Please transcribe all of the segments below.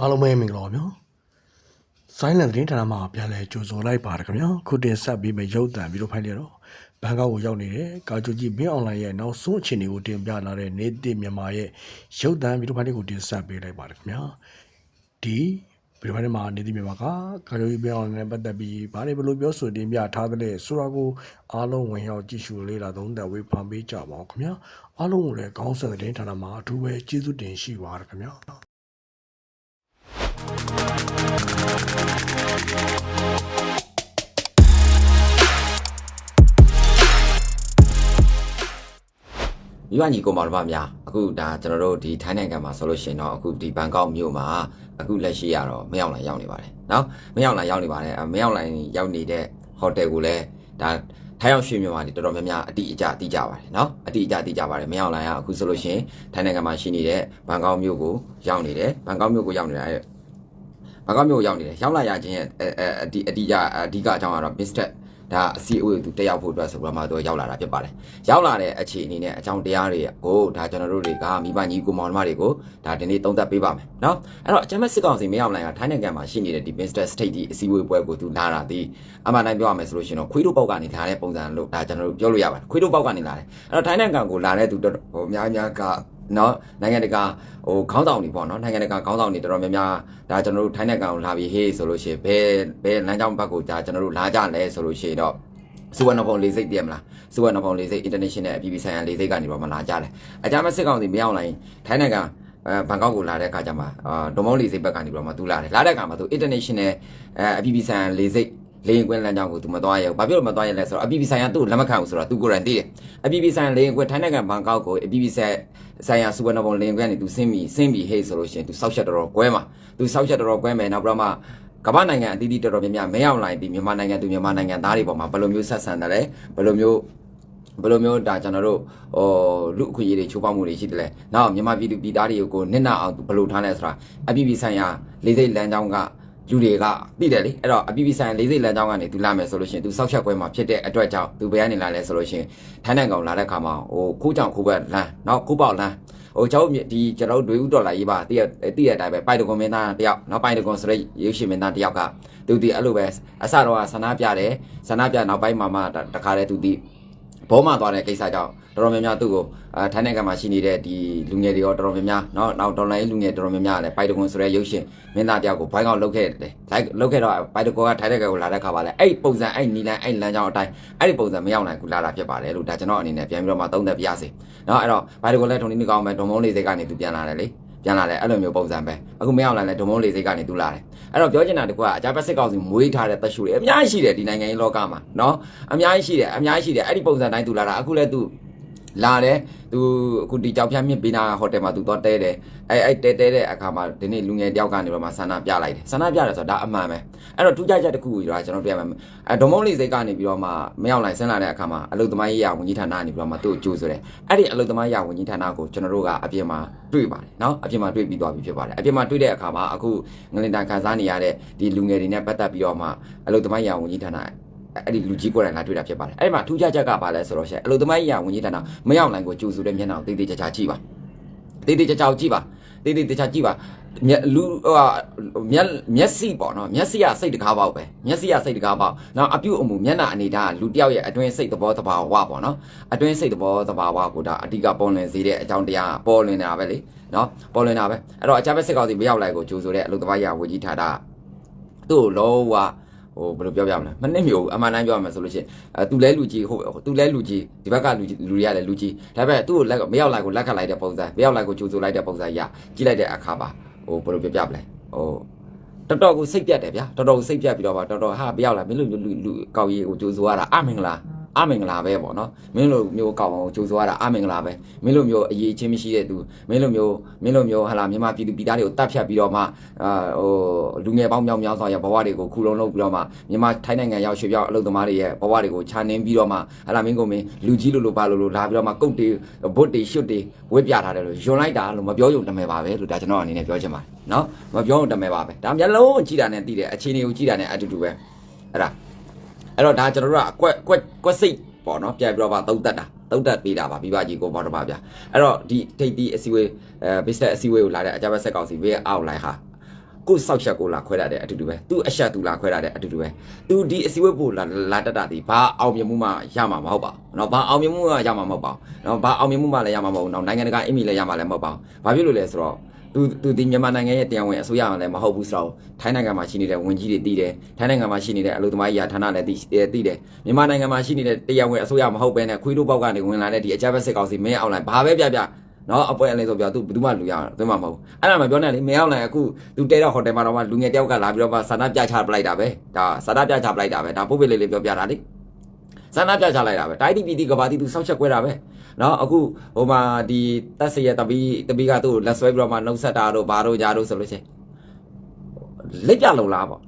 အားလုံးပဲမင်္ဂလာပါဗျာဆိုင်းလန်သတင်းဌာနမှာပြန်လဲကြိုဆိုလိုက်ပါတယ်ခင်ဗျာခုတင်ဆက်ပြီးမဲ့ရုပ်သံပြီးတော့ဖိုင်ရတော့ဘန်ကောက်ကိုရောက်နေတဲ့ကာဂျူကြီးဘင်းအွန်လိုင်းရဲ့နောက်ဆုံးအခြေအနေကိုတင်ပြလာတဲ့နေတိမြန်မာရဲ့ရုပ်သံပြီးတော့ဖိုင်ကိုတင်ဆက်ပေးလိုက်ပါတယ်ခင်ဗျာဒီဗီဒီယိုဖိုင်မှာနေတိမြန်မာကကာဂျူကြီးဘင်းအွန်လိုင်းနဲ့ပတ်သက်ပြီးဘာတွေဘယ်လိုပြောဆိုတင်ပြထားသလဲဆိုတာကိုအားလုံးဝင်ရောက်ကြည့်ရှုလေ့လာသုံးသပ်ဝေဖန်ပေးကြပါအောင်ခင်ဗျာအားလုံးကိုလည်းကောင်းဆက်သတင်းဌာနမှာအထူးပဲကျေးဇူးတင်ရှိပါတယ်ခင်ဗျာ မိဘညီကိုမောင်နှမများအခုဒါကျွန်တော်တို့ဒီထိုင်းနိုင်ငံမှာဆိုလို့ရှိရင်တော့အခုဒီဘန်ကောက်မြို့မှာအခုလက်ရှိရတော့မရောက်လာရောက်နေပါတယ်เนาะမရောက်လာရောက်နေပါတယ်အဲမရောက်လာရောက်နေတဲ့ဟိုတယ်ကိုလည်းဒါထိုင်းရောက်ရွှေမြန်မာတွေတော်တော်များများအတိအကျသိကြပါတယ်เนาะအတိအကျသိကြပါတယ်မရောက်လာရအခုဆိုလို့ရှိရင်ထိုင်းနိုင်ငံမှာရှိနေတဲ့ဘန်ကောက်မြို့ကိုရောက်နေတယ်ဘန်ကောက်မြို့ကိုရောက်နေတာ ဘန်ကောက်မြို့ကိုရောက်နေတယ်ရောက်လာရခြင်းရဲ့အဲအဲအတိအတိအကျအဓိကအကြောင်းကတော့ Mr. ဒါအစီအဝေးသူတက်ရောက်ဖို့အတွက်ဆိုတော့မှသူရောက်လာတာဖြစ်ပါတယ်။ရောက်လာတဲ့အခြေအနေနဲ့အကြောင်းတရားတွေကိုဒါကျွန်တော်တို့တွေကမိဘညီကိုမောင်နှမတွေကိုဒါဒီနေ့သုံးသပ်ပေးပါမယ်เนาะအဲ့တော့အချမ်းမဲ့စစ်ကောင်စီမရောက်နိုင်ကထိုင်းနိုင်ငံမှာရှိနေတဲ့ဒီ Mr. State ဒီအစီအဝေးပွဲကိုသူလာတာဒီအမှန်တိုင်းပြောရမယ်ဆိုလို့ရှိရင်တော့ခွေးတို့ပေါက်ကနေလာတဲ့ပုံစံလို့ဒါကျွန်တော်တို့ပြောလို့ရပါတယ်ခွေးတို့ပေါက်ကနေလာတယ်အဲ့တော့ထိုင်းနိုင်ငံကိုလာတဲ့သူတော်ဟိုအများများက နော်နိုင်ငံတကာဟိုခေါင်းဆောင်တွေပေါ့နော်နိုင်ငံတကာခေါင်းဆောင်တွေတော်တော်များများဒါကျွန်တော်တို့ထိုင်းနိုင်ငံကိုလာပြီးဟေးဆိုလို့ရှိရင်ဘယ်ဘယ်လမ်းကြောင်းဘက်ကိုဒါကျွန်တော်တို့လာကြလဲဆိုလို့ရှိရင်တော့စူဝနဘုံလေးစိတ်တည်မလားစူဝနဘုံလေးစိတ် international အပြည်ပြည်ဆိုင်ရာလေးစိတ်ကနေတော့မလာကြတယ်အကြမ်းမစစ်ကောင်စီမရောက်နိုင်ထိုင်းနိုင်ငံအဲဘန်ကောက်ကိုလာတဲ့အခါကျမှအာဒုံမောင်းလေးစိတ်ဘက်ကနေပြီးတော့မှသူလာတယ်လာတဲ့အခါမှာသူ international အဲအပြည်ပြည်ဆိုင်ရာလေးစိတ် လေရင်ကွင်းလမ်းကြောင်းကိုသူမသွားရဘူး။ဘာဖြစ်လို့မသွားရလဲဆိုတော့အပြည်ပြည်ဆိုင်ရာသူ့ကိုလက်မခံဘူးဆိုတော့သူကိုယ်တိုင်သိတယ်။အပြည်ပြည်ဆိုင်ရာလေရင်ကွင်းထိုင်းနိုင်ငံဘန်ကောက်ကိုအပြည်ပြည်ဆိုင်ဆိုင်ရာစူပနာဘုံလေရင်ကွင်းကနေသူဆင်းပြီးဆင်းပြီးဟေးဆိုလို့ရှိရင်သူစောက်ချက်တော်တော်ကွဲမှာ။သူစောက်ချက်တော်တော်ကွဲမယ်နောက်ပြီးတော့မှကမ္ဘာနိုင်ငံအသီးသီးတော်တော်များများမရောက်လာရင်ဒီမြန်မာနိုင်ငံသူမြန်မာနိုင်ငံသားတွေပေါ်မှာဘယ်လိုမျိုးဆက်ဆံတယ်လဲဘယ်လိုမျိုးဘယ်လိုမျိုးဒါကျွန်တော်တို့ဟိုလူအခွင့်အရေးတွေချိုးဖောက်မှုတွေရှိတယ်လဲ။နောက်မြန်မာပြည်သူပြည်သားတွေကိုနစ်နာအောင်ဘယ်လိုထားလဲဆိုတာအပြည်ပြည်ဆိုင်ရာလေးစိတ်လမ်းကြောင်းက လူတွေကသိတယ်လေအဲ့တော့အပြည်ပြည်ဆိုင်ရာလေးစိတ်လမ်းကြောင်းကနေသူလာမယ်ဆိုလို့ရှိရင်သူစောက်ချက်ခွဲမှာဖြစ်တဲ့အတွက်ကြောင့်သူဘယ်ကနေလာလဲဆိုလို့ရှိရင်ထိုင်းနိုင်ငံလာတဲ့ခါမှာဟိုခိုးကြောင်ခိုးဘက်လမ်းနောက်ခိုးပေါက်လမ်းဟိုကျွန်တော်ဒီကျွန်တော်တို့တွေဥတော်လာရေးပါတည့်ရတည့်ရအတိုင်းပဲပိုင်တကွန်မင်းသားတယောက်နောက်ပိုင်တကွန်ဆိုတဲ့ရုပ်ရှင်မင်းသားတယောက်ကသူဒီအဲ့လိုပဲအစတော့ဆန္ဒပြတယ်ဆန္ဒပြနောက်ပိုင်းမှာမှတခါတည်းသူဒီ ဘောမှသွားတဲ့ကိစ္စကြောင့်တော်တော်များများသူ့ကိုအဲထိုင်းနိုင်ငံမှာရှိနေတဲ့ဒီလူငယ်တွေရောတော်တော်များများเนาะနောက်ဒေါ်လာရေးလူငယ်တော်တော်များများလည်းပိုက်တကွန်ဆိုတဲ့ရုပ်ရှင်မင်းသားတယောက်ကိုဘိုင်းကောက်လုတ်ခဲ့တယ်လိုက်လုတ်ခဲ့တော့ပိုက်တကွန်ကထိုင်းနိုင်ငံကိုလာတဲ့ခါပါလဲအဲ့ပုံစံအဲ့နီလန်အဲ့လမ်းကြောင်းအတိုင်းအဲ့ဒီပုံစံမရောက်နိုင်ဘူးလာတာဖြစ်ပါတယ်လို့ဒါကျွန်တော်အနေနဲ့ပြန်ပြီးတော့မှသုံးသပ်ပြရစီเนาะအဲ့တော့ပိုက်တကွန်လည်းထုံနေနေကောင်းမယ်ဒုံမုံလေးစိတ်ကနေသူပြန်လာတယ်လေ ပြန်လာတယ်အဲ့လိုမျိုးပုံစံပဲအခုမရအောင်လာလဲဒုံမုံလေးစိတ်ကနေတူလာတယ်အဲ့တော့ပြောချင်တာတကွာအကြပက်စစ်ကောင်စီမွေးထားတဲ့တက်ရှူတွေအများကြီးရှိတယ်ဒီနိုင်ငံရေးလောကမှာနော်အများကြီးရှိတယ်အများကြီးရှိတယ်အဲ့ဒီပုံစံတိုင်းတူလာတာအခုလည်းသူ လာတယ်သူအခုဒီကြောက်ဖြတ်မြစ်ပေးနာဟိုတယ်မှာသူတော့တဲတယ်အဲအဲတဲတဲတဲ့အခါမှာဒီနေ့လူငယ်တယောက်ကနေပြီးမှဆန္ဒပြလိုက်တယ်ဆန္ဒပြတယ်ဆိုတော့ဒါအမှန်ပဲအဲ့တော့ထူးခြားချက်တစ်ခုကိုကျွန်တော်တွေ့ရမှာအဲဒေါမုံလေးစိတ်ကနေပြီးတော့မှမရောက်နိုင်ဆင်းလာတဲ့အခါမှာအလုသမိုင်းရေးရဝန်ကြီးဌာနကနေပြီးတော့မှသူ့ကိုကြိုးဆိုတယ်အဲ့ဒီအလုသမိုင်းရဝန်ကြီးဌာနကိုကျွန်တော်တို့ကအပြင်မှာတွေ့ပါတယ်နော်အပြင်မှာတွေ့ပြီးသွားပြီဖြစ်ပါတယ်အပြင်မှာတွေ့တဲ့အခါမှာအခုငလင်တန်ခန်းစားနေရတဲ့ဒီလူငယ်တွေနဲ့ပတ်သက်ပြီးတော့မှအလုသမိုင်းရဝန်ကြီးဌာန အဲ့ဒီလူကြီးကိုယ်တိုင်လာတွေ့တာဖြစ်ပါတယ်အဲ့ဒီမှာထူးခြားချက်ကဘာလဲဆိုတော့ရှင့်အလုသမားရေးရဝန်ကြီးဌာနမရောက်နိုင်ကိုကြိုးဆိုတဲ့မျက်နှာကိုတေးသေးချာချာကြည့်ပါတေးသေးချာချာကြည့်ပါတေးသေးချာကြည့်ပါမျက်လူဟိုမျက်မျက်စိပေါ့နော်မျက်စိကစိတ်တကားပေါက်ပဲမျက်စိကစိတ်တကားပေါက်နောက်အပြုတ်အမူမျက်နှာအနေထားလူတယောက်ရဲ့အတွင်းစိတ်သဘောတဘာဝပေါ့နော်အတွင်းစိတ်သဘောတဘာဝကိုဒါအဓိကပေါ်လွင်စေတဲ့အကြောင်းတရားပေါ်လွင်နေတာပဲလေနော်ပေါ်လွင်တာပဲအဲ့တော့အကြမ်းဖက်စစ်ကောင်စီမရောက်လိုက်ကိုကြိုးဆိုတဲ့အလုသမားရဝကြီးထားတာသူ့ကိုလောဝ ဟိုဘယ်လိုပြောပြမလဲမနစ်မျိုးအမှန်တမ်းပြောရမယ်ဆိုလို့ရှိရင်အဲသူလဲလူကြီးဟုတ်သူလဲလူကြီးဒီဘက်ကလူလူတွေကလည်းလူကြီးဒါပေမဲ့သူ့ကိုလက်မရောက်လိုက်ကိုလက်ခတ်လိုက်တဲ့ပုံစံမရောက်လိုက်ကိုကြိုးဆိုလိုက်တဲ့ပုံစံရကြည့်လိုက်တဲ့အခါပါဟိုဘယ်လိုပြောပြမလဲဟိုတော်တော်ကိုစိတ်ပြတ်တယ်ဗျာတော်တော်ကိုစိတ်ပြတ်ပြီးတော့ပါတော်တော်ဟာမရောက်လာမင်းလိုမျိုးလူလူကောက်ရီကိုကြိုးဆိုရတာအမင်္ဂလာ အမင်္ဂလာပဲပေါ့နော်မင်းလိုမျိုးကောက်အောင်ကြိုးဆိုရတာအမင်္ဂလာပဲမင်းလိုမျိုးအရေးချင်းမရှိတဲ့သူမင်းလိုမျိုးမင်းလိုမျိုးဟာလာမြန်မာပြည်သူပြည်သားတွေကိုတတ်ဖြတ်ပြီးတော့မှအာဟိုလူငယ်ပေါင်းမြောက်များစွာရဲ့ဘဝတွေကိုခုလုံးလုံးပြီးတော့မှမြန်မာထိုင်းနိုင်ငံရောက်ရွှေ့ပြောင်းအလုပ်သမားတွေရဲ့ဘဝတွေကိုခြာနှင်းပြီးတော့မှဟာလာမင်းကိုမင်းလူကြီးလိုလိုပါလိုလိုလာပြီးတော့မှကုတ်တွေဘုတ်တွေရှုတ်တွေဝစ်ပြထားတယ်လို့ယွန်လိုက်တာလို့မပြောယုံတမယ်ပါပဲလို့ဒါကျွန်တော်အနေနဲ့ပြောချင်ပါတယ်နော်မပြောယုံတမယ်ပါပဲဒါမျက်လုံးကြည့်တာနဲ့သိတယ်အခြေအနေကိုကြည့်တာနဲ့အတူတူပဲအဲ့ဒါ အဲ့တော့ဒါကျွန်တော်တို့ကအကွက်ကွက်ကွက်စိတ်ပေါ့နော်ပြန်ပြီးတော့ပါသုံးသက်တာသုံးသက်ပေးတာပါပြီးပါကြီးကိုပေါ့တော့ပါဗျာအဲ့တော့ဒီထိပ်တီးအစည်းအဝေးအဲ business အစည်းအဝေးကိုလာတဲ့အကြမ်းဖက်ဆက်ကောင်စီဘေးအောက်လိုက်ဟာဟ ကိုစောက်ချက်ကိုလာခွဲတာတဲ့အတူတူပဲသူအဆက်သူလာခွဲတာတဲ့အတူတူပဲသူဒီအစည်းအဝေးပို့လာလာတက်တာဒီဘာအောင်မြင်မှုမှရမှာမဟုတ်ပါဘူးเนาะဘာအောင်မြင်မှုမှရမှာမဟုတ်ပါဘူးเนาะဘာအောင်မြင်မှုမှလည်းရမှာမဟုတ်ဘူးเนาะနိုင်ငံတကာအင်မီလည်းရမှာလည်းမဟုတ်ပါဘူးဘာဖြစ်လို့လဲဆိုတော့ သူသူဒီမြန်မာနိုင်ငံရဲ့တရားဝင်အစိုးရလည်းမဟုတ်ဘူးဆိုတော့ထိုင်းနိုင်ငံမှာရှိနေတဲ့ဝန်ကြီးတွေတည်တယ်ထိုင်းနိုင်ငံမှာရှိနေတဲ့အလုပ်သမားကြီးဌာနလည်းတည်တည်တယ်မြန်မာနိုင်ငံမှာရှိနေတဲ့တရားဝင်အစိုးရမဟုတ်ဘဲနဲ့ခွေးတို့ပေါက်ကနေဝင်လာတဲ့ဒီအကြမ်းဖက်စစ်ကောင်စီမင်းအောင်လိုက်ဘာပဲပြပြနော်အပွဲအလေးဆိုပြသူဘယ်သူမှလူရအောင်သွင်းမှာမဟုတ်ဘူးအဲ့ဒါမှပြောနေလေမင်းအောင်လိုက်အခုသူတဲတော့ဟိုတယ်မှာတော့မှလူငယ်တယောက်ကလာပြီးတော့မှဆန္ဒပြချပလိုက်တာပဲဒါဆန္ဒပြချပလိုက်တာပဲဒါပုတ်ပိတ်လေးလေးပြောပြတာလေ ဆန္ဒပြချလိုက်တာပဲတိုင်းတီပီတီကဘာတီသူစောက်ချက်ခွဲတာပဲနော်အခုဟိုမှာဒီတက်စရဲ့တပီးတပီးကသူ့ကိုလက်ဆွဲပြီးတော့မှနှုတ်ဆက်တာတို့ဘာတို့ညာတို့ဆိုလို့ချင်းလက်ပြလုံလားပေါ့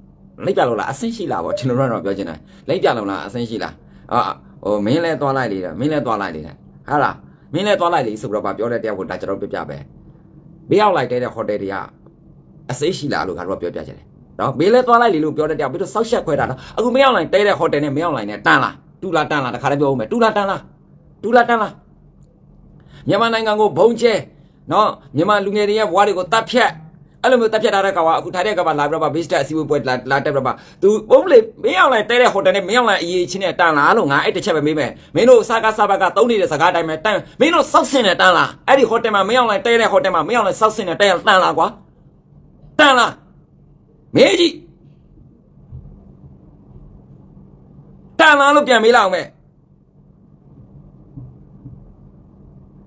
လက်ပြလုံလားအဆင့်ရှိလားပေါ့ကျွန်တော်တို့ကတော့ပြောချင်တယ်လက်ပြလုံလားအဆင့်ရှိလားအာဟိုမင်းလဲသွားလိုက်လေမင်းလဲသွားလိုက်လေဟာလားမင်းလဲသွားလိုက်လေဆိုတော့ပြောတဲ့တယောက်ကိုဒါကျွန်တော်ပြပြပဲဘေးရောက်လိုက်တဲ့ဟိုတယ်တွေကအစိရှိလားလို့ကတော့ပြောပြချင်တယ်နော်မင်းလဲသွားလိုက်လေလို့ပြောတဲ့တယောက်ပြီးတော့စောက်ရှက်ခွဲတာနော်အခုမင်းရောက်လိုက်တဲတဲ့ဟိုတယ်နဲ့မင်းရောက်လိုက်နဲ့တန်းလား တူလားတန်းလားတခါတည်းပြောဦးမယ်တူလားတန်းလားတူလားတန်းလားမြန်မာနိုင်ငံကိုဘုံကျဲနော်မြန်မာလူငယ်တွေရဲ့ဘဝတွေကိုတတ်ဖြတ်အဲ့လိုမျိုးတက်ဖြတ်ထားတဲ့ကောင်ကအခုထိုင်တဲ့ကောင်ကလာပြီးတော့ဗဘစ်တက်အစည်းအဝေးပွဲလာလာတက်ပြီးတော့သူဘုံလေမင်းအောင်လိုက်တဲတဲ့ဟိုတယ်နဲ့မင်းအောင်လိုက်အရေးချင်းနဲ့တန်လားလို့ငါအဲ့တစ်ချက်ပဲမေးမယ်မင်းတို့စားကားစားဘက်ကသုံးနေတဲ့စကားတိုင်းပဲတန်မင်းတို့စောက်စင်နဲ့တန်လားအဲ့ဒီဟိုတယ်မှာမင်းအောင်လိုက်တဲတဲ့ဟိုတယ်မှာမင်းအောင်လိုက်စောက်စင်နဲ့တဲတန်လားကွာတန်လားမေးကြည့် တန်လားလို့ပြန်မေးလောက်မယ်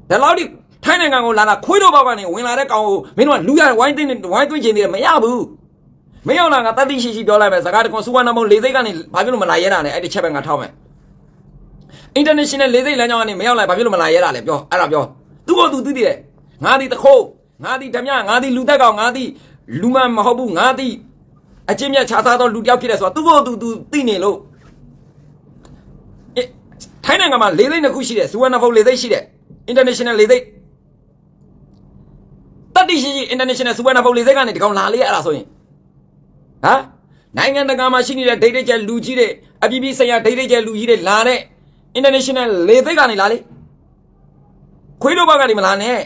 ဒါလောက်ဒီထိုင်းနိုင်ငံကိုလာလာခွေးတော့ဘောက်ကနေဝင်လာတဲ့ကောင်ကိုမင်းတို့ကလူရဝိုင်းသိနေဝိုင်းသွင်းချင်သေးတယ်မရဘူးမင်းအောင်လာကတတိရှိရှိပြောလိုက်မယ်စကားတကွန်စူဝါနမုံလေးစိတ်ကနေဘာဖြစ်လို့မလာရဲတာလဲအဲ့ဒီချက်ပဲငါထောက်မယ် international လေးစိတ်လမ်းကြောင်းကနေမရောက်လိုက်ဘာဖြစ်လို့မလာရဲတာလဲပြောအဲ့ဒါပြောသူ့ကိုသူသိတယ်ငါဒီတခိုးငါဒီဓမြငါဒီလူတက်ကောင်ငါဒီလူမမဟုတ်ဘူးငါဒီအချင်းမြတ်ခြားစားသောလူတယောက်ဖြစ်တယ်ဆိုတော့သူ့ကိုသူသူသိနေလို့အေး ထိုင်းနိုင်ငံမှာလေးစိတ်နှစ်ခုရှိတယ်စူဝါနဖုတ်လေးစိတ်ရှိတယ် international လေးစိတ်တတိရှိရှိ international စူဝါနဖုတ်လေးစိတ်ကနေဒီကောင်လာလေအဲ့ဒါဆိုရင်ဟမ်နိုင်ငံတကာမှာရှိနေတဲ့ဒိတ်ဒိတ်ကျလူကြီးတွေအပြည်ပြည်ဆိုင်ရာဒိတ်ဒိတ်ကျလူကြီးတွေလာတဲ့ international လေသိက်ကနေလာလေခွေးတို့ဘက်ကနေမလာနဲ့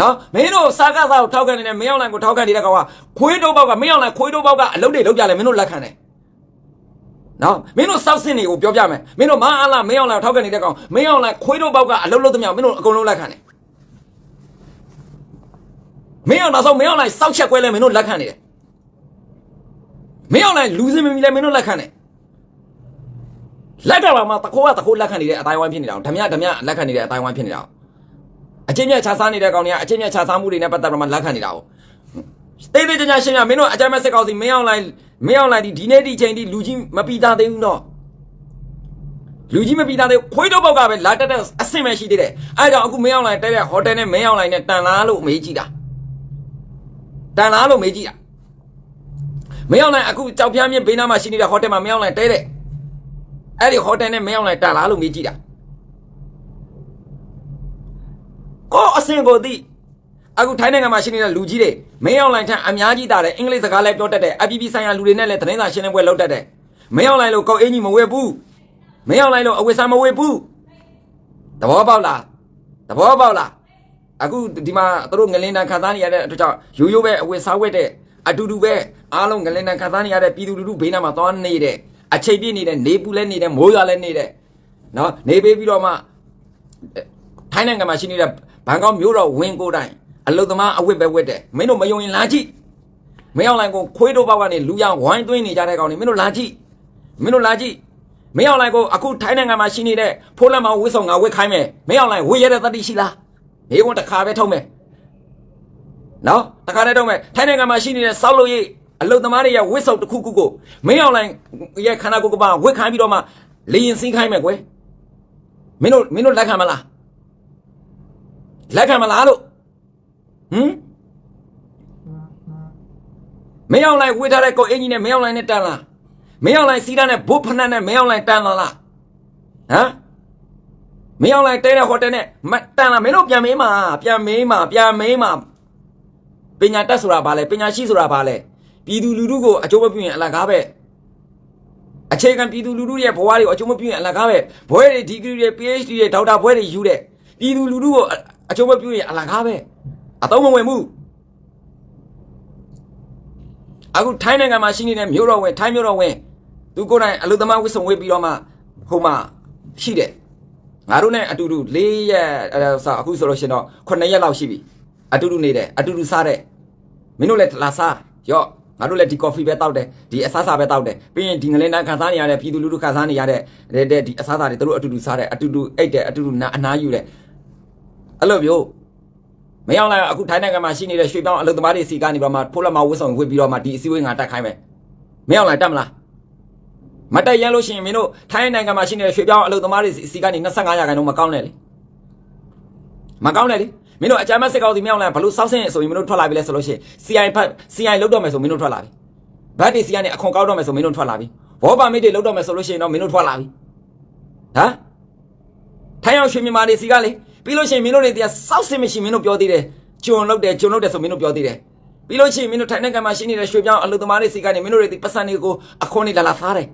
နော်မင်းတို့စားကစားကိုထောက်ခံနေတဲ့မင်းအောင်လိုင်ကိုထောက်ခံနေတဲ့ကောင်ကခွေးတို့ဘောက်ကမင်းအောင်လိုင်ခွေးတို့ဘောက်ကအလုပ်တွေလုပ်ကြလဲမင်းတို့လက်ခံတယ် နော်မင်းတို့စောက်စင်တွေကိုပြောပြမယ်မင်းတို့မအားလားမင်းအောင်လိုင်ကိုထောက်ခံနေတဲ့ကောင်မင်းအောင်လိုင်ခွေးတို့ဘောက်ကအလုပ်လုပ်သမျှမင်းတို့အကုန်လုံးလက်ခံတယ်မင်းအောင်နောက်ဆုံးမင်းအောင်လိုင်စောက်ချက်ကွဲလဲမင်းတို့လက်ခံနေတယ်မင်းအောင်လိုင်လူစင်မမီလဲမင်းတို့လက်ခံတယ်လက်ကြပါမှာတခိုးကတခိုးလက်ခံနေတဲ့အတိုင်းဝိုင်းဖြစ်နေတာဓမြဓမြလက်ခံနေတဲ့အတိုင်းဝိုင်းဖြစ်နေတာအချင်းမြတ်ခြားစားနေတဲ့ကောင်တွေကအချင်းမြတ်ခြားစားမှုတွေနဲ့ပတ်သက်ပြီးမှလက်ခံနေတာကိုတေးသေးချာချာရှင်းပြမင်းတို့အကြမ်းမဲ့စစ်ကောင်စီမင်းအောင်လိုက် မင်းအောင်လိုက်ဒီဒီနေ့ဒီချိန်ဒီလူကြီးမပီသားသေးဘူးနော်လူကြီးမပီသားသေးခွေးတော့ပေါက်ကပဲလာတက်တဲ့အဆင့်ပဲရှိသေးတယ်အဲဒါကြောင့်အခုမင်းအောင်လိုက်တဲ့ဟိုတယ်နဲ့မင်းအောင်လိုက်နဲ့တန်လားလို့မေးကြည့်တာတန်လားလို့မေးကြည့်တာမင်းအောင်လိုက်အခုကြောက်ပြားမြင့်ဘေးနားမှာရှိနေတဲ့ဟိုတယ်မှာမင်းအောင်လိုက်တဲတဲ့အဲ့ဒီဟိုတယ်နဲ့မင်းအောင်လိုက်တက်လာလို့မြည်ကြည့်တာကိုအစင်ကိုသိ အခုထိုင်းနိုင်ငံမှာရှိနေတဲ့လူကြီးတွေမင်းအောင်လိုက်ထံအများကြီးတာတယ်အင်္ဂလိပ်စကားလည်းပြောတတ်တယ်အပြည်ပြည်ဆိုင်ရာလူတွေနဲ့လည်းသတင်းစာရှင်းလင်းပွဲလုပ်တတ်တယ်မင်းအောင်လိုက်လို့ကောက်အင်းကြီးမဝဲဘူးမင်းအောင်လိုက်လို့အဝတ်စားမဝဲဘူးသဘောပေါက်လားသဘောပေါက်လားအခုဒီမှာသူတို့ငလင်းတန်ခါသားနေရတဲ့အတွက်ကြောင့်ရိုးရိုးပဲအဝတ်စားဝတ်တဲ့အတူတူပဲအားလုံးငလင်းတန်ခါသားနေရတဲ့ပြည်သူလူထုဘေးနားမှာသွားနေတဲ့အချိန်ပြည့်နေတဲ့နေပူလဲနေတဲ့မိုးရွာလဲနေတဲ့နော်နေပေးပြီးတော့မှထိုင်းနိုင်ငံမှာရှိနေတဲ့ဘန်ကောက်မြို့တော်ဝင်းကိုတိုင် အလုသမားအဝတ်ပဲဝတ်တယ်မင်းတို့မယုံရင်လာကြည့်မင်းအောင်လိုင်ကိုခွေးတို့ဘောက်ကနေလူရဝိုင်းသွင်းနေကြတဲ့ကောင်တွေမင်းတို့လာကြည့်မင်းတို့လာကြည့်မင်းအောင်လိုင်ကိုအခုထိုင်းနိုင်ငံမှာရှိနေတဲ့ဖိုးလက်မောင်ဝစ်ဆောင်ငါဝစ်ခိုင်းမယ်မင်းအောင်လိုင်ဝစ်ရတဲ့တတိရှိလားဒီကွန်တစ်ခါပဲထုံးမယ်နော်တခါတည်းထုံးမယ်ထိုင်းနိုင်ငံမှာရှိနေတဲ့စောက်လို့ရိပ်အလုသမားတွေရဲ့ဝစ်ဆောင်တစ်ခုခုကိုမင်းအောင်လိုင်ရဲ့ခန္ဓာကိုယ်ကပါဝစ်ခိုင်းပြီးတော့မှလေရင်စင်းခိုင်းမယ်ကွယ်မင်းတို့မင်းတို့လက်ခံမလားလက်ခံမလားလို့ ဟမ်မင်းအောင်လိုင်ဝစ်ထားတဲ့ကိုအင်ကြီးနဲ့မင်းအောင်လိုင်နဲ့တန်လားမင်းအောင်လိုင်စီးတာနဲ့ဘုတ်ဖနက်နဲ့မင်းအောင်လိုင်တန်လားလားဟမ်မင်းအောင်လိုင်တဲတဲ့ဟိုတယ်နဲ့မတန်လားမင်းတို့ပြန်မေးမှာပြန်မေးမှာပြန်မေးမှာပညာတတ်ဆိုတာဘာလဲပညာရှိဆိုတာဘာလဲပြည်သူလူထုကိုအကျိုးမပြုရင်အလကားပဲအခြေခံပြည်သူလူထုရဲ့ဘဝတွေကိုအကျိုးမပြုရင်အလကားပဲဘွဲတွေဒီဂရီတွေ PhD တွေဒေါက်တာဘွဲတွေယူတဲ့ပြည်သူလူထုကိုအကျိုးမပြုရင်အလကားပဲ အတော့မဝင်ဘူးအခုထိုင်းနိုင်ငံမှာရှိနေတဲ့မြို့တော်ဝင်ထိုင်းမြို့တော်ဝင်သူကိုယ်တိုင်အလုသမားဝစ်စုံဝေးပြီးတော့မှဟိုမှာရှိတယ်ငါတို့နဲ့အတူတူ၄ရက်အဲဆိုအခုဆိုလို့ရှိရင်တော့9ရက်လောက်ရှိပြီအတူတူနေတယ်အတူတူစားတယ်မင်းတို့လည်းလာစားရော့ငါတို့လည်းဒီ coffee ပဲတောက်တယ်ဒီအစားစားပဲတောက်တယ်ပြီးရင်ဒီငလင်းတန်းခံစားနေရတဲ့ပြည်သူလူထုခံစားနေရတဲ့တဲ့ဒီအစားစားတွေတို့အတူတူစားတယ်အတူတူအိတ်တယ်အတူတူနာအနားယူတယ်အဲ့လိုမျိုး မရောက်လာအခုထိုင်းနိုင်ငံမှာရှိနေတဲ့ရွှေပြောင်းအလုပ်သမားတွေစီကနေတော့မှဖိုးလက်မဝှစ်ဆောင်ဝှစ်ပြီးတော့မှဒီအစည်းအဝေးငါတက်ခိုင်းမယ်မရောက်လာတက်မလားမတက်ရလို့ရှိရင်မင်းတို့ထိုင်းနိုင်ငံမှာရှိနေတဲ့ရွှေပြောင်းအလုပ်သမားတွေစီကနေ25ရာခိုင်နှုန်းမကောင်းနဲ့လေမကောင်းနဲ့လေမင်းတို့အကြမ်းမစစ်ကောက်စီမရောက်လာဘလို့စောက်ဆင်းဆိုရင်မင်းတို့ထွက်လာပြီလဲဆိုလို့ရှိရင် CI ဖတ် CI လောက်တော့မယ်ဆိုမင်းတို့ထွက်လာပြီဘတ်တွေစီကနေအခွန်ကောက်တော့မယ်ဆိုမင်းတို့ထွက်လာပြီဘောပါမစ်တွေလောက်တော့မယ်ဆိုလို့ရှိရင်တော့မင်းတို့ထွက်လာပြီဟမ်ထိုင်းအောင်ရွှေမြန်မာတွေစီကလေ ပြီးလို့ရှိရင်မင်းတို့တွေတရားစောက်စစ်မရှိမင်းတို့ပြောသေးတယ်ဂျွန်လောက်တယ်ဂျွန်လောက်တယ်ဆိုမင်းတို့ပြောသေးတယ်ပြီးလို့ရှိရင်မင်းတို့ထိုင်းနိုင်ငံမှာရှိနေတဲ့ရွှေပြောင်းအလုပ်သမားတွေစီကနေမင်းတို့တွေဒီပတ်စံတွေကိုအခွန်နေလာလာစားတယ်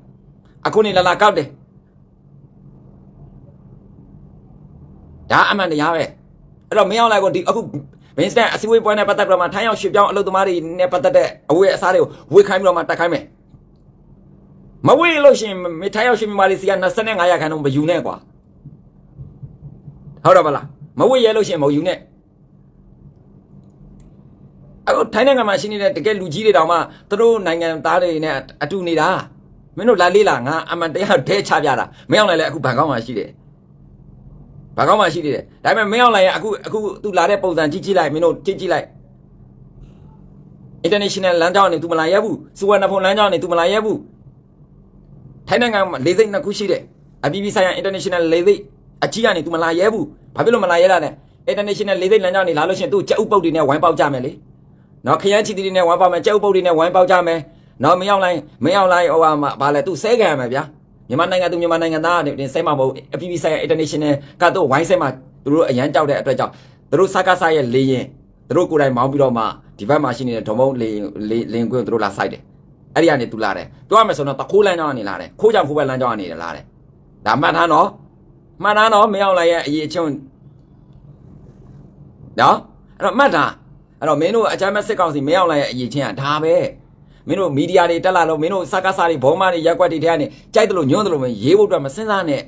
အခွန်နေလာလာကောက်တယ်ဒါအမှန်တရားပဲအဲ့တော့မင်းအောင်လိုက်ကိုဒီအခုမင်းစတန်အစည်းအဝေးပွဲနဲ့ပတ်သက်ပြီးတော့မှထိုင်းအောင်ရွှေပြောင်းအလုပ်သမားတွေနဲ့ပတ်သက်တဲ့အဝေးအစားတွေကိုဝေခိုင်းပြီးတော့မှတက်ခိုင်းမယ်မဝေးလို့ရှိရင်မင်းထိုင်းအောင်ရွှေမြန်မာတွေစီက25ရာခိုင်နှုန်းမယူနဲ့ကွာ ဟုတ်တော့ဗလားမဝတ်ရဲလို့ရှိရင်မဟုတ်ယူနဲ့အခုထိုင်းနိုင်ငံမှာရှိနေတဲ့တကယ်လူကြီးတွေတောင်မှသူတို့နိုင်ငံသားတွေနဲ့အတူနေတာမင်းတို့လာလေးလာငါအမှန်တရားဒဲချပြတာမင်းအောင်လည်းအခုဘန်ကောက်မှာရှိတယ်ဘန်ကောက်မှာရှိတယ်ဒါပေမဲ့မင်းအောင်လည်းအခုအခုသူလာတဲ့ပုံစံကြည့်ကြည့်လိုက်မင်းတို့ကြည့်ကြည့်လိုက် international လမ်းကြောင်းကနေ तू မလာရဲဘူးစူဝါနဖုန်လမ်းကြောင်းကနေ तू မလာရဲဘူးထိုင်းနိုင်ငံမှာ၄စိတ်နှစ်ခုရှိတယ်အပြည်ပြည်ဆိုင်ရာ international ၄စိတ် အကြီးကနေ तू မလာရဲဘူးဘာဖြစ်လို့မလာရဲတာလဲ international ၄စိတ်လမ်းကြောင်းနေလာလို့ရှိရင် तू ကြက်ဥပုတ်တွေနဲ့ဝိုင်းပေါက်ကြမယ်လေနော်ခရမ်းချီတီတွေနဲ့ဝိုင်းပေါက်မယ်ကြက်ဥပုတ်တွေနဲ့ဝိုင်းပေါက်ကြမယ်နော်မရောက်လိုက်မရောက်လိုက်ဟိုဟာမှာဘာလဲ तू ဆဲခံရမယ်ဗျာမြန်မာနိုင်ငံသူမြန်မာနိုင်ငံသားကနေဆဲမှာမဟုတ်အပြည်ပြည်ဆိုင်ရာ international ကတော့ဝိုင်းဆဲမှာသူတို့အရန်ကြောက်တဲ့အတွက်ကြောင့်သူတို့စကားစားရဲ့လေရင်သူတို့ကိုယ်တိုင်မောင်းပြီးတော့မှဒီဘက်မှာရှိနေတဲ့ဒုံမုံလေလေလင်ကွင်းသူတို့လာဆိုင်တယ်အဲ့ဒီကနေ तू လာတယ်ပြောရမယ်ဆိုတော့တခိုးလမ်းကြောင်းကနေလာတယ်ခိုးကြောင်ခိုးဘက်လမ်းကြောင်းကနေလာတယ်ဒါမှတ်ထားနော် မှန်တာနော်မရောက်လာရဲ့အရေးချင်းနော်အဲ့တော့မှတ်တာအဲ့တော့မင်းတို့အကြမ်းမဲ့စစ်ကောင်စီမရောက်လာရဲ့အရေးချင်းကဒါပဲမင်းတို့မီဒီယာတွေတက်လာလို့မင်းတို့စကားစားတွေဘောမတွေရက်ွက်တွေထဲကနေကြိုက်တယ်လို့ညွှန်းတယ်လို့မရေးဖို့အတွက်မစင်စားနဲ့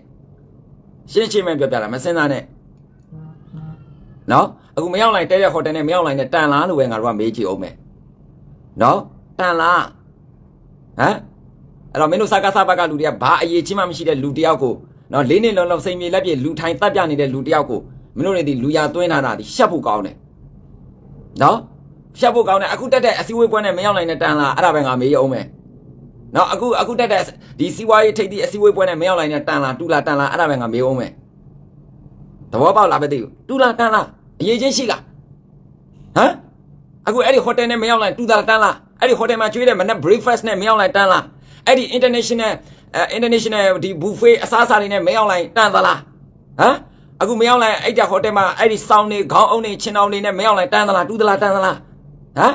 ရှင်းရှင်းပဲပြောပြတာမစင်စားနဲ့နော်အခုမရောက်လိုက်တဲတဲ့ဟိုတယ်နဲ့မရောက်လိုက်နဲ့တန်လားလို့ပဲငါတို့ကမေးကြည့်အောင်မယ်နော်တန်လားဟမ်အဲ့တော့မင်းတို့စကားစားဘက်ကလူတွေကဘာအရေးချင်းမှမရှိတဲ့လူတယောက်ကို နော်လေးနှစ်လုံးလုံးစိန်မြေလက်ပြလူထိုင်တက်ပြနေတဲ့လူတယောက်ကိုမင်းတို့တွေဒီလူရသွင်းထားတာဒီရှက်ဖို့ကောင်းတယ်နော်ရှက်ဖို့ကောင်းတယ်အခုတက်တဲ့အစည်းအဝေးပွဲနဲ့မရောက်နိုင်တဲ့တန်လားအဲ့ဒါပဲငါမေးရအောင်မယ်နော်အခုအခုတက်တဲ့ဒီစီးပွားရေးထိပ်သီးအစည်းအဝေးပွဲနဲ့မရောက်နိုင်တဲ့တန်လားတူလားတန်လားအဲ့ဒါပဲငါမေးအောင်မယ်သဘောပေါက်လားမသိဘူးတူလားတန်လားအရေးချင်းရှိလားဟမ်အခုအဲ့ဒီဟိုတယ်နဲ့မရောက်နိုင်တူလားတန်လားအဲ့ဒီဟိုတယ်မှာကျွေးတဲ့မနက် breakfast နဲ့မရောက်နိုင်တန်လားအဲ့ဒီ international အဲ international ဒီ buffet အစားအစာတွေနဲ့မရောက်လိုက်တန်သလားဟမ်အခုမရောက်လိုက်အဲ့ကြဟိုတယ်မှာအဲ့ဒီစောင်းတွေခေါင်းအုံတွေချင်းအောင်တွေနဲ့မရောက်လိုက်တန်သလားတူသလားတန်သလားဟမ်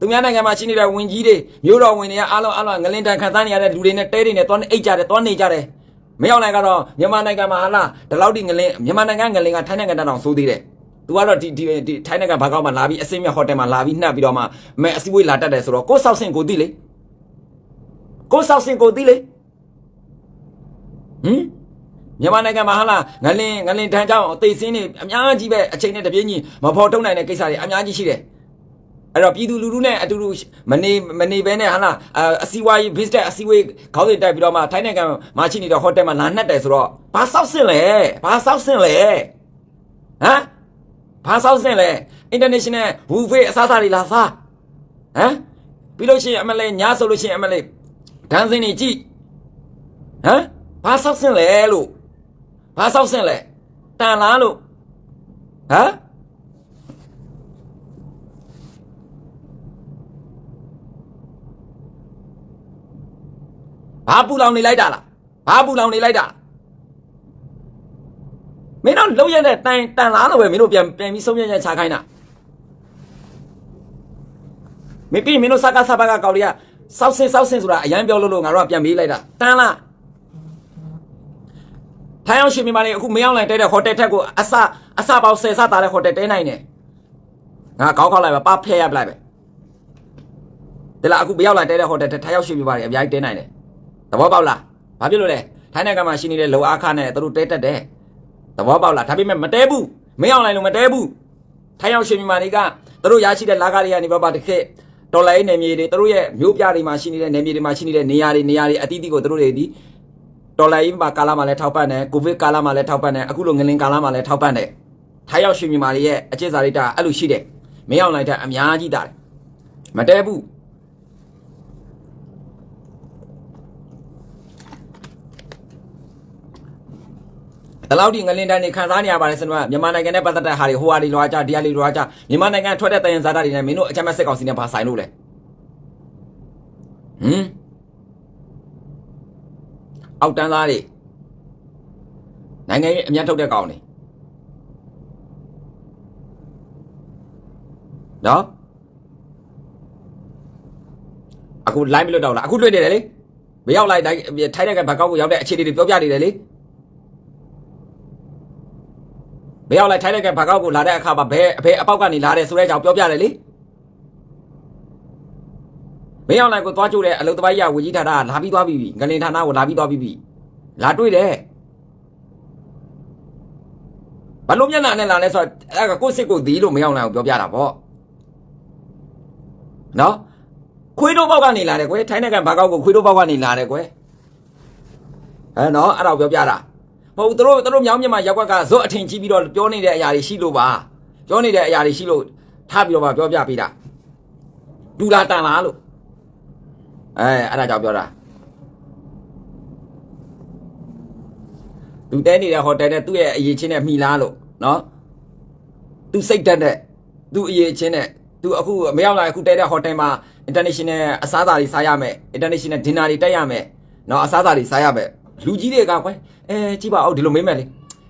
သူများနိုင်ငံမှာရှိနေတဲ့ဝင်ကြီးတွေမျိုးတော်ဝင်တွေကအားလုံးအားလုံးငလင်တန်ခံစားနေရတဲ့လူတွေနဲ့တဲတွေနဲ့တွန်းအိတ်ကြတယ်တွန်းနေကြတယ်မရောက်လိုက်ကတော့မြန်မာနိုင်ငံမှာဟာလားဒီလောက်ဒီငလင်မြန်မာနိုင်ငံငလင်ကထိုင်းနိုင်ငံတောင်ဆိုးသေးတယ်သူကတော့ဒီဒီဒီထိုင်းနိုင်ငံဘာကောက်မှလာပြီးအစင်းမြဟိုတယ်မှာလာပြီးနှက်ပြီးတော့မှမဲအစည်းအဝေးလာတက်တယ်ဆိုတော့ကိုယ်ဆောက်ဆင်ကိုသိလေကိုယ်ဆောက်ဆင်ကိုသိလေ ဟင်မြန်မာနိုင်ငံမှာဟာလားငလင်ငလင်တန်းကြောင်အသိစင်းနေအများကြီးပဲအချိန်နဲ့တပြေးညီမဖော်ထုတ်နိုင်တဲ့ကိစ္စတွေအများကြီးရှိတယ်အဲ့တော့ပြည်သူလူထုနဲ့အတူတူမနေမနေဘဲနဲ့ဟာလားအစီဝါရေး business အစီဝေးခေါင်းစဉ်တိုက်ပြီးတော့မှထိုင်းနိုင်ငံမှာရှိနေတဲ့ဟိုတယ်မှာလာနှက်တယ်ဆိုတော့ဘာဆောက်စင်လဲဘာဆောက်စင်လဲဟမ်ဘာဆောက်စင်လဲ international buffet အစားအစာတွေလာစားဟမ်ပြီးလို့ရှိရင်အမလေးညားဆိုလို့ရှိရင်အမလေးဒန်းစင်းတွေကြည့်ဟမ် ဘာဆောက်ဆင်းလဲလို့ဘာဆောက်ဆင်းလဲတန်လားလို့ဟမ်ဘာပူလောင်နေလိုက်တာလားဘာပူလောင်နေလိုက်တာမင်းတို့လုံးရတဲ့တိုင်တန်လားလို့ပဲမင်းတို့ပြန်ပြန်ပြီးဆုံးဖြတ်ချက်ချခိုင်းတာမင်းပြီးမင်းတို့စကားစပါကကောက်လေးကစောက်စင်စောက်စင်ဆိုတာအရန်ပြောလို့လို့ငါတို့ကပြန်မေးလိုက်တာတန်လား ထိုင်းအောင်ရှင်မြန်မာတွေအခုမရောက်လိုက်တဲတဲ့ဟိုတယ်ထက်ကိုအစအစပေါင်းဆယ်ဆတာတဲ့ဟိုတယ်တဲနိုင်တယ်ငါကောက်ခောက်လိုက်ပါပဖဲရပလိုက်ပဲတလားအခုဘရောက်လာတဲတဲ့ဟိုတယ်ထိုင်ရောက်ရွှေ့ပြပါတယ်အများကြီးတဲနိုင်တယ်သဘောပေါက်လားဘာဖြစ်လို့လဲထိုင်းနိုင်ငံမှာရှိနေတဲ့လောအားခနဲ့သူတို့တဲတက်တယ်သဘောပေါက်လားဒါပေမဲ့မတဲဘူးမင်းအောင်လိုက်လို့မတဲဘူးထိုင်ရောက်ရွှေ့ပြမာတွေကသူတို့ရရှိတဲ့လာကားတွေကနေဘာပါတစ်ခေတ်တော်လိုင်းနယ်မြေတွေသူတို့ရဲ့မြို့ပြတွေမှာရှိနေတဲ့နယ်မြေတွေမှာရှိနေတဲ့နေရာတွေနေရာတွေအသီးသီးကိုသူတို့တွေဒီ တော်လိုင်းမှာကာလမှာလည်းထောက်ပံ့တယ်ကိုဗစ်ကာလမှာလည်းထောက်ပံ့တယ်အခုလိုငလင်ကာလမှာလည်းထောက်ပံ့တယ်ထိုင်ရောက်ရွှေ့ပြမာတွေရဲ့အကျင့်စာရိတ္တအဲ့လိုရှိတယ်မင်းအောင်လိုက်တဲ့အများကြီးတာတယ်မတဲဘူးတလောက်ဒီငလင်တန်းနေခံစားနေရပါတယ်စနမမြန်မာနိုင်ငံနဲ့ပတ်သက်တဲ့ဟာတွေဟိုဟာတွေလွာကြဒီဟာတွေလွာကြမြန်မာနိုင်ငံထွက်တဲ့တယင်ဇာတာတွေနဲ့မင်းတို့အကြမ်းမဲ့စစ်ကောင်စီနဲ့ဘာဆိုင်လို့လဲဟမ် အောက်တန်းသားတွေနိုင်ငံရေးအမျက်ထုတ်တဲ့ကောင်တွေနော်အခု line မလွတ်တော့လားအခုလွတ်နေတယ်လေမရောက်လိုက်တိုင်းထိုင်းတဲ့ကဘက်ကောက်ကိုရောက်တဲ့အခြေအနေတွေပြောပြနေတယ်လေမရောက်လိုက်ထိုင်းတဲ့ကဘာကောက်ကိုလာတဲ့အခါမှာဘယ်ဘယ်အပေါက်ကနေလာတယ်ဆိုတဲ့အကြောင်းပြောပြတယ်လေ မရောက်လိုက်ကိုသွားကြိုးတဲ့အလုတ်တပိုင်းရဝကြီးဌာနကလာပြီးသွားပြီငလင်ဌာနကိုလာပြီးသွားပြီပြီလာတွေ့တယ်ဘလို့မျက်နှာနဲ့လာလဲဆိုတော့အဲ့ကကိုယ့်စစ်ကိုဒီလို့မရောက်နိုင်ဘူးပြောပြတာပေါ့နော်ခွေးတို့ဘောက်ကနေလာတယ်ကွယ်ထိုင်းတဲ့ကဘာကောက်ကိုခွေးတို့ဘောက်ကနေလာတယ်ကွယ်အဲနော်အဲ့ဒါကိုပြောပြတာမဟုတ်သူတို့သူတို့မြောင်းမြတ်မှာရက်ကွက်ကဇွတ်အထင်ကြီးပြီးတော့ပြောနေတဲ့အရာတွေရှိလို့ပါပြောနေတဲ့အရာတွေရှိလို့ထားပြီးတော့ပါပြောပြပေးတာဒူလာတန်လားလို့ အဲအဲ့ဒါကြောင့်ပြောတာသူတဲနေတဲ့ဟိုတယ်နဲ့သူ့ရဲ့အရေးချင်းနဲ့မိလားလို့နော်သူစိတ်တက်တဲ့သူအရေးချင်းနဲ့သူအခုမရောက်လာအခုတဲတဲ့ဟိုတယ်မှာ international အစားအစာတွေစားရမယ် international dinner တွေတက်ရမယ်နော်အစားအစာတွေစားရမယ်လူကြီးတွေကကွယ်အဲကြည့်ပါဦးဒီလိုမေးမယ်လေ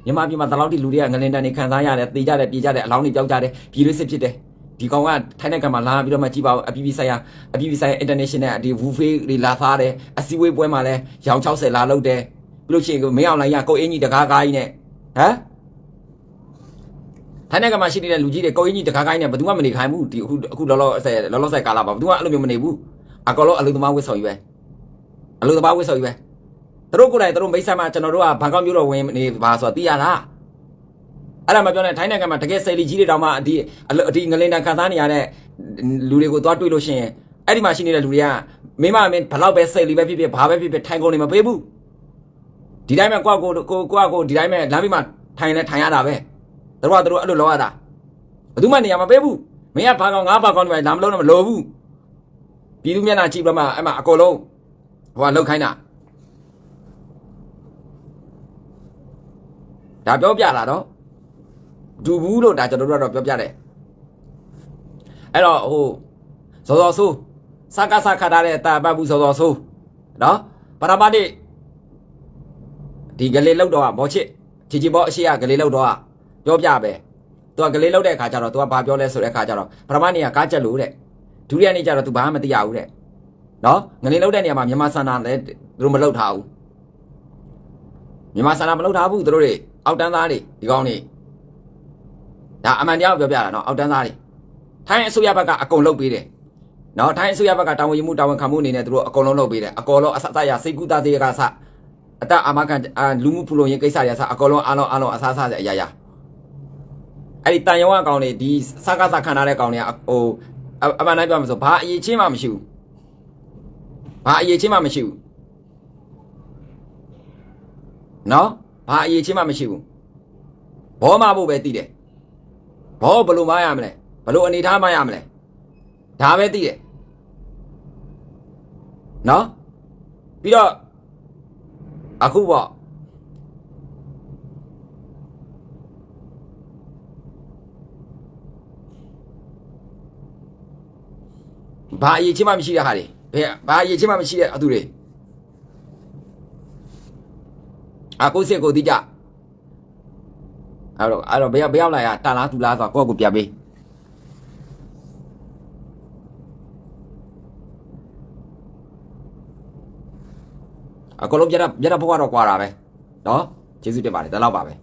မြန်မာပြည်မှာတလောက်တိလူတွေကငလင်တန်နေခံစားရတယ်တေးကြတယ်ပြေးကြတယ်အလောင်းတွေပျောက်ကြတယ်ပြည်ရွေးစစ်ဖြစ်တယ် ဒီကောင်ကထိုင်းနိုင်ငံမှာလာပြီးတော့မှကြည့်ပါဦးအပြည်ပြည်ဆိုင်ရာအပြည်ပြည်ဆိုင်ရာ international ဒီဝူဖေးတွေလာသားတယ်အစည်းအဝေးပွဲမှာလဲရောင်60လာလုပ်တယ်ပြီးလို့ရှိရင်မင်းအောင်လိုင်းရကိုအင်းကြီးတကားကားကြီးနဲ့ဟမ်ထိုင်းနိုင်ငံမှာရှိနေတဲ့လူကြီးတွေကိုအင်းကြီးတကားကားကြီးနဲ့ဘယ်သူမှမနေခိုင်းဘူးဒီအခုအခုလောလောဆယ်လောလောဆယ်ကာလပါဘယ်သူမှအဲ့လိုမျိုးမနေဘူးအကောလောအလူသမားဝစ်ဆောင်ကြီးပဲအလူသမားဝစ်ဆောင်ကြီးပဲသူတို့ကိုယ်တိုင်သူတို့မိတ်ဆက်မှာကျွန်တော်တို့ကဘန်ကောက်မြို့တော်ဝင်နေပါဆိုတော့သိရလား အဲ့ဒါမပြောနဲ့ထိုင်းနိုင်ငံမှာတကယ်ဆယ်လီကြီးတွေတောင်မှဒီအလဒီငလင်တန်ခံစားနေရတဲ့လူတွေကိုသွားတွေ့လို့ရှိရင်အဲ့ဒီမှာရှိနေတဲ့လူတွေကမင်းမမင်းဘလောက်ပဲဆယ်လီပဲဖြစ်ဖြစ်ဘာပဲဖြစ်ဖြစ်ထိုင်ကုန်နေမပေးဘူးဒီတိုင်းမှာကိုယ့်ကိုကိုကိုယ့်ကိုဒီတိုင်းမှာလမ်းပြီးမှထိုင်လဲထိုင်ရတာပဲသူတို့ကသူတို့အဲ့လိုလောက်ရတာဘယ်သူမှနေရာမပေးဘူးမင်းကဘာကောင်ငါဘာကောင်တွေလာမလုံးတော့မလိုဘူးပြည်သူမျက်နှာကြည့်ပြီးမှအဲ့မှာအကုန်လုံးဟိုကလောက်ခိုင်းတာဒါပြောပြတာတော့ ဒူဘူးလို့ဒါကျွန်တော်တို့ကတော့ပြောပြတယ်အဲ့တော့ဟိုဇော်ဇော်ဆိုးစကားစခါထားတဲ့အတာပတ်ဘူးဇော်ဇော်ဆိုးနော်ပရမတိဒီကလေးလောက်တော့မောချစ်ချီချီဘောအရှိရကလေးလောက်တော့ပြောပြပဲသူကကလေးလောက်တဲ့ခါကျတော့သူကဘာပြောလဲဆိုတဲ့ခါကျတော့ပရမနေကကားချက်လို့တဲ့ဒုတိယနေ့ကျတော့သူဘာမှမသိရဘူးတဲ့နော်ငလေးလောက်တဲ့နေရာမှာမြန်မာစန္ဒလည်းသူတို့မလောက်ထားဘူးမြန်မာစန္ဒမလုပ်ထားဘူးသူတို့တွေအောက်တန်းသားတွေဒီကောင်းတွေ ဒါအမှန်တရားကိုပြောပြတာနော်အောက်တန်းသားတွေထိုင်းအစိုးရဘက်ကအကုန်လုပ်ပေးတယ်နော်ထိုင်းအစိုးရဘက်ကတာဝန်ယူမှုတာဝန်ခံမှုအနေနဲ့သူတို့အကုန်လုံးလုပ်ပေးတယ်အကုန်လုံးအစအစရစိတ်ကူးသားစေကအစအတအာမခံအာလူမှုဖူလုံရေးကိစ္စတွေအစအကုန်လုံးအားလုံးအားလုံးအစားစားတဲ့အရာရာအဲ့ဒီတန်ရုံအကောင်တွေဒီစကားစခံထားတဲ့ကောင်တွေကဟိုအအမှန်တိုင်းပြောမှာဆိုဘာအရေးချင်းမှမရှိဘူးဘာအရေးချင်းမှမရှိဘူးနော်ဘာအရေးချင်းမှမရှိဘူးဘောမဖို့ပဲတည်တယ် ဘောဘယ်လိုမရမလဲဘယ်လိုအနေထားမရမလဲဒါပဲတည်တယ်နော်ပြီးတော့အခုပေါ့ဘာအရေးချင်းမှမရှိတဲ့ဟာတွေဘယ်ဘာအရေးချင်းမှမရှိတဲ့အသူတွေအကိုစစ်ကိုတိကြ အဲ့တော့အဲ့တော့ဘယ်ဘယ်ရောက်လာရတန်လားသူလားဆိုတော့ကိုယ့်ကိုပြပေးအကလုံးပြရပြရဘွားတော့ကွာတာပဲเนาะကျေးဇူးတင်ပါတယ်ဒါတော့ပါပဲ